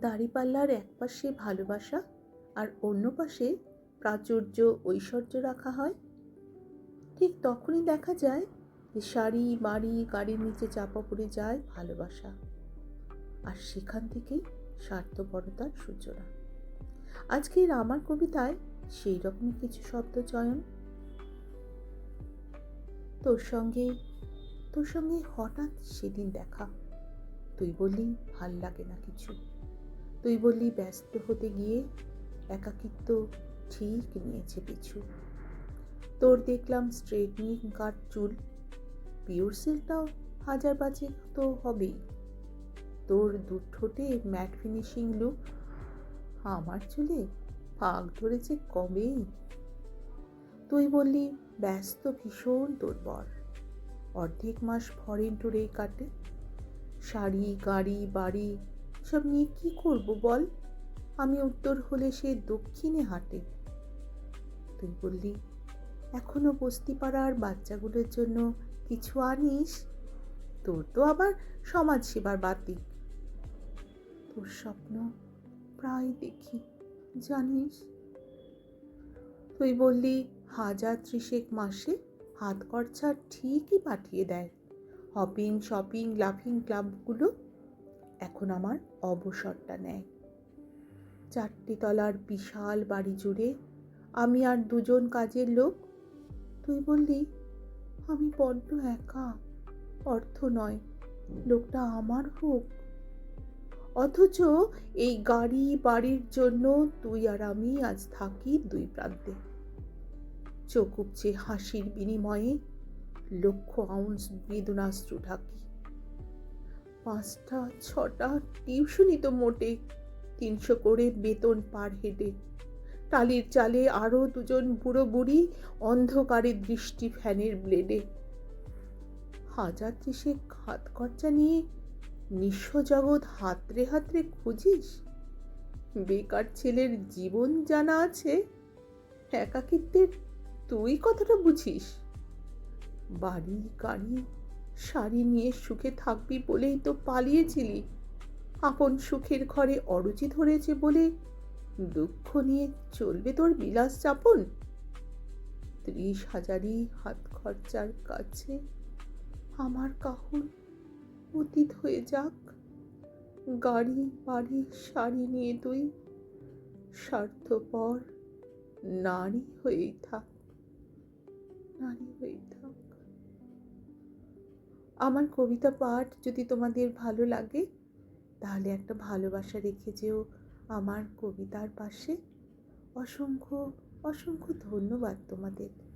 দাড়িপাল্লার এক পাশে ভালোবাসা আর অন্য পাশে প্রাচুর্য ঐশ্বর্য রাখা হয়। ঠিক তখনই দেখা যায় যে শাড়ি বাড়ি গাড়ির নিচে চাপা পড়ে যায় ভালোবাসা। আর সেখান থেকেই স্বার্থপরতার সূচনা। আজকের আমার কবিতায় সেই রকমই কিছু শব্দ চয়ন। তোর সঙ্গে তোর সঙ্গে হঠাৎ সেদিন দেখা। তুই বললি, ভালো লাগে না কিছু। তুই বললি ব্যস্ত হতে গিয়ে একাকিত্ব ঠিক নিয়েছে পিছু। তোর দেখলাম স্ট্রেটনিং কাট চুল। পিওর সিল্কটাও হাজার পাঁচেক তো হবেই। তোর দু ঠোঁটে ম্যাট ফিনিশিং লুক আমার চুলে ফাঁক ধরেছে কবেই? তুই বললি ব্যস্ত ভীষণ তোর বর। অর্ধেক মাস ফরেন টুরে কাটে। শাড়ি, গাড়ি, বাড়ি সব নিয়ে কি করব বল? আমি উত্তর হলে সে দক্ষিণে হাঁটে। তুই বললি, এখনও বস্তি পাড়ার বাচ্চাগুলোর জন্য কিছু আনিস? তোর তো আবার সমাজ সেবার বাতিক। তোর স্বপ্ন প্রায় দেখি, জানিস? তুই বললি, হাজার ত্রিশেক মাসে হাত খরচা ঠিকই পাঠিয়ে দেয়। হপিং, শপিং, লাফিং ক্লাবগুলো এখন আমার অবসরটা নেয়। চারটি তলার বিশাল বাড়ি জুড়ে আমি আর দুজন কাজের লোক, তুই বললি, আমি বড্ড একা, অর্থ নয়, লোকটা আমার হোক। অথচ এই গাড়ি বাড়ির জন্য তুই আর আমি আজ থাকি দুই প্রান্তে। চোখ উপচে হাসির বিনিময়ে লক্ষ আউন্স বেদনাশ্রু ঢাকি। পাঁচটা, ছটা, টিউশনই তো মোটে তিনশো করে বেতন পার হেডে টালির চালে আরও দুজন বুড়ো বুড়ি অন্ধকারে দৃষ্টি ফ্যানের ব্লেডে। হাজার ত্রিশেক হাত খরচা নিয়ে নিঃস্ব জগৎ হাতরে হাতরে খুঁজিস? বেকার ছেলের জীবন জানা আছে? একাকিত্বের তুই কতটা বুঝিস? বাড়ি, গাড়ি শাড়ি নিয়ে সুখে থাকবি বলেই তো পালিয়েছিলি। আপন সুখের ঘরে অরুচি ধরেছে বলে দুঃখ নিয়ে চলবে তোর বিলাস যাপন। ত্রিশ হাজারই হাত খরচার কাছে আমার কাহুন অতীত হয়ে যাক। গাড়ি, বাড়ি, শাড়ি নিয়ে তুই স্বার্থপর নারী হয়েই থাক। আমার কবিতা পাঠ যদি তোমাদের ভালো লাগে, তাহলে একটা ভালোবাসা রেখে যেও আমার কবিতার পাশে। অসংখ্য অসংখ্য ধন্যবাদ তোমাদের।